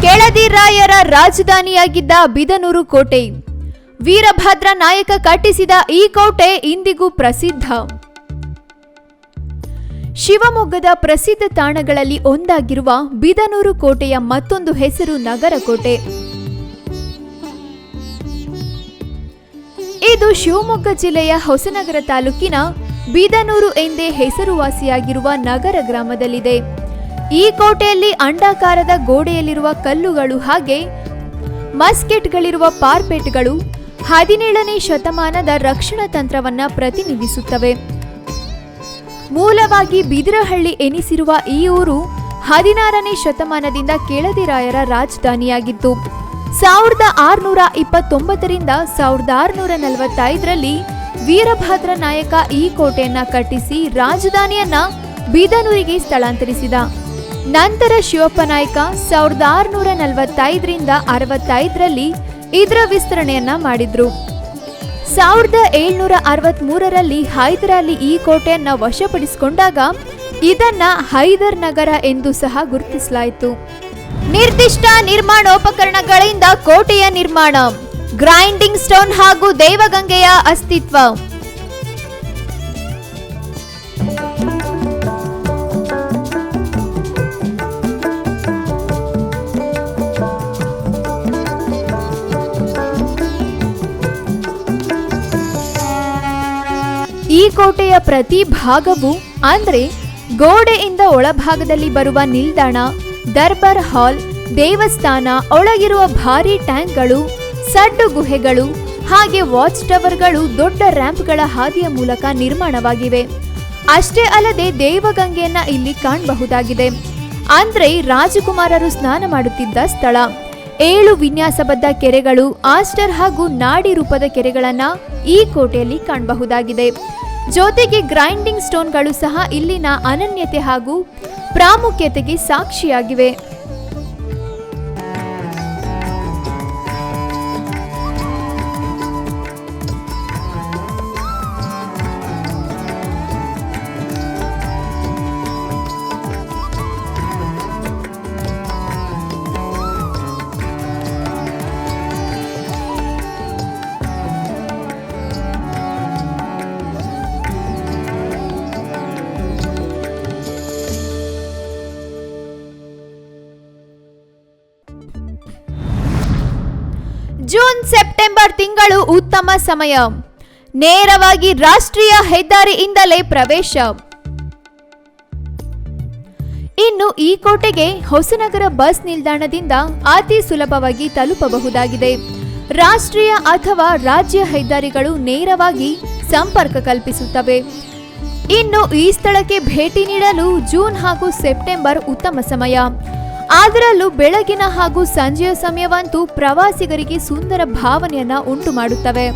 ಕೆಳದಿ ರಾಯರ ರಾಜಧಾನಿಯಾಗಿದ್ದ ಬಿದನೂರು ಕೋಟೆ. ವೀರಭದ್ರ ನಾಯಕ ಕಟ್ಟಿಸಿದ ಈ ಕೋಟೆ ಇಂದಿಗೂ ಪ್ರಸಿದ್ಧ. ಶಿವಮೊಗ್ಗದ ಪ್ರಸಿದ್ಧ ತಾಣಗಳಲ್ಲಿ ಒಂದಾಗಿರುವ ಬಿದನೂರು ಕೋಟೆಯ ಮತ್ತೊಂದು ಹೆಸರು ನಗರ ಕೋಟೆ. ಇದು ಶಿವಮೊಗ್ಗ ಜಿಲ್ಲೆಯ ಹೊಸನಗರ ತಾಲೂಕಿನ ಬೀದನೂರು ಎಂದೇ ಹೆಸರುವಾಸಿಯಾಗಿರುವ ನಗರ ಗ್ರಾಮದಲ್ಲಿದೆ. ಈ ಕೋಟೆಯಲ್ಲಿ ಅಂಡಾಕಾರದ ಗೋಡೆಯಲ್ಲಿರುವ ಕಲ್ಲುಗಳು ಹಾಗೆ ಮಸ್ಕೆಟ್ಗಳಿರುವ ಪಾರ್ಪೆಟ್ಗಳು ಹದಿನೇಳನೇ ಶತಮಾನದ ರಕ್ಷಣಾ ತಂತ್ರವನ್ನ ಪ್ರತಿನಿಧಿಸುತ್ತವೆ. ಮೂಲವಾಗಿ ಬಿದಿರಹಳ್ಳಿ ಎನಿಸಿರುವ ಈ ಊರು ಹದಿನಾರನೇ ಶತಮಾನದಿಂದ ಕೆಳದಿರಾಯರ ರಾಜಧಾನಿಯಾಗಿತ್ತು. ಸಾವಿರದ ಆರುನೂರ ಇಪ್ಪತ್ತೊಂಬತ್ತರಿಂದ ಸಾವಿರದ ಆರುನೂರ ನಲವತ್ತೈದರಲ್ಲಿ ವೀರಭದ್ರ ನಾಯಕ ಈ ಕೋಟೆಯನ್ನ ಕಟ್ಟಿಸಿ ರಾಜಧಾನಿಯನ್ನ ಬೀದನೂರಿಗೆ ಸ್ಥಳಾಂತರಿಸಿದ. ನಂತರ ಶಿವಪ್ಪ ನಾಯ್ಕ ಸಾವಿರದ ಆರುನೂರ ನಲವತ್ತೈದರಿಂದ ಅರವತ್ತೈದರಲ್ಲಿ ಇದರ ವಿಸ್ತರಣೆಯನ್ನ ಮಾಡಿದ್ರು. ಸಾವಿರದ ಏಳ್ನೂರ ಅರವತ್ತ್ ಮೂರರಲ್ಲಿ ಹೈದರಾಲಿ ಈ ಕೋಟೆಯನ್ನ ವಶಪಡಿಸಿಕೊಂಡಾಗ ಇದನ್ನ ಹೈದರ್ ನಗರ ಎಂದು ಸಹ ಗುರುತಿಸಲಾಯಿತು. ನಿರ್ದಿಷ್ಟ ನಿರ್ಮಾಣೋಪಕರಣಗಳಿಂದ ಕೋಟೆಯ ನಿರ್ಮಾಣ, ಗ್ರೈಂಡಿಂಗ್ ಸ್ಟೋನ್ ಹಾಗೂ ದೇವಗಂಗೆಯ ಅಸ್ತಿತ್ವ. ಈ ಕೋಟೆಯ ಪ್ರತಿ ಭಾಗವು ಅಂದರೆ ಗೋಡೆಯಿಂದ ಒಳಭಾಗದಲ್ಲಿ ಬರುವ ನಿಲ್ದಾಣ, ದರ್ಬಾರ್ ಹಾಲ್, ದೇವಸ್ಥಾನ, ಒಳಗಿರುವ ಭಾರಿ ಟ್ಯಾಂಕ್ಗಳು, ಸಡ್ಡು ಗುಹೆಗಳು, ಹಾಗೆ ವಾಚ್ ಟವರ್ಗಳು ದೊಡ್ಡ ರ್ಯಾಂಪ್ಗಳ ಹಾದಿಯ ಮೂಲಕ ನಿರ್ಮಾಣವಾಗಿವೆ. ಅಷ್ಟೇ ಅಲ್ಲದೆ ದೇವಗಂಗೆಯನ್ನ ಇಲ್ಲಿ ಕಾಣಬಹುದಾಗಿದೆ. ಅಂದ್ರೆ ರಾಜಕುಮಾರರು ಸ್ನಾನ ಮಾಡುತ್ತಿದ್ದ ಸ್ಥಳ. ಏಳು ವಿನ್ಯಾಸಬದ್ಧ ಕೆರೆಗಳು, ಆಸ್ಟರ್ ಹಾಗೂ ನಾಡಿ ರೂಪದ ಕೆರೆಗಳನ್ನ ಈ ಕೋಟೆಯಲ್ಲಿ ಕಾಣಬಹುದಾಗಿದೆ. ಜೊತೆಗೆ ಗ್ರೈಂಡಿಂಗ್ ಸ್ಟೋನ್ಗಳು ಸಹ ಇಲ್ಲಿನ ಅನನ್ಯತೆ ಹಾಗೂ ಪ್ರಾಮುಖ್ಯತೆಗೆ ಸಾಕ್ಷಿಯಾಗಿವೆ. ಜೂನ್, ಸೆಪ್ಟೆಂಬರ್ ತಿಂಗಳು ಉತ್ತಮ ಸಮಯ. ನೇರವಾಗಿ ರಾಷ್ಟ್ರೀಯ ಹೆದ್ದಾರಿಯಿಂದಲೇ ಪ್ರವೇಶ. ಇನ್ನು ಈ ಕೋಟೆಗೆ ಹೊಸನಗರ ಬಸ್ ನಿಲ್ದಾಣದಿಂದ ಅತಿ ಸುಲಭವಾಗಿ ತಲುಪಬಹುದಾಗಿದೆ. ರಾಷ್ಟ್ರೀಯ ಅಥವಾ ರಾಜ್ಯ ಹೆದ್ದಾರಿಗಳು ನೇರವಾಗಿ ಸಂಪರ್ಕ ಕಲ್ಪಿಸುತ್ತವೆ. ಇನ್ನು ಈ ಸ್ಥಳಕ್ಕೆ ಭೇಟಿ ನೀಡಲು ಜೂನ್ ಹಾಗೂ ಸೆಪ್ಟೆಂಬರ್ ಉತ್ತಮ ಸಮಯ. ಅದರಲ್ಲೂ ಬೆಳಗಿನ ಹಾಗೂ ಸಂಜೆಯ ಸಮಯವಂತೂ ಪ್ರವಾಸಿಗರಿಗೆ ಸುಂದರ ಭಾವನೆಯನ್ನ ಉಂಟು ಮಾಡುತ್ತವೆ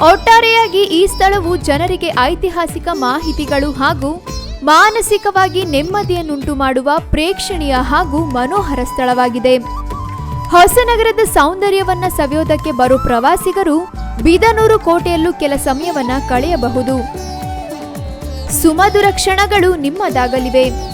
ಒಟ್ಟಾರೆಯಾಗಿ ಈ ಸ್ಥಳವು ಜನರಿಗೆ ಐತಿಹಾಸಿಕ ಮಾಹಿತಿಗಳು ಹಾಗೂ ಮಾನಸಿಕವಾಗಿ ನೆಮ್ಮದಿಯನ್ನುಂಟು ಮಾಡುವ ಪ್ರೇಕ್ಷಣೀಯ ಹಾಗೂ ಮನೋಹರ ಸ್ಥಳವಾಗಿದೆ. ಹೊಸನಗರದ ಸೌಂದರ್ಯವನ್ನ ಸವಿಯೋದಕ್ಕೆ ಬರೋ ಪ್ರವಾಸಿಗರು ಬಿದನೂರು ಕೋಟೆಯಲ್ಲೂ ಕೆಲ ಸಮಯವನ್ನ ಕಳೆಯಬಹುದು. ಸುಮಧುರ ಕ್ಷಣಗಳು ನಿಮ್ಮದಾಗಲಿವೆ.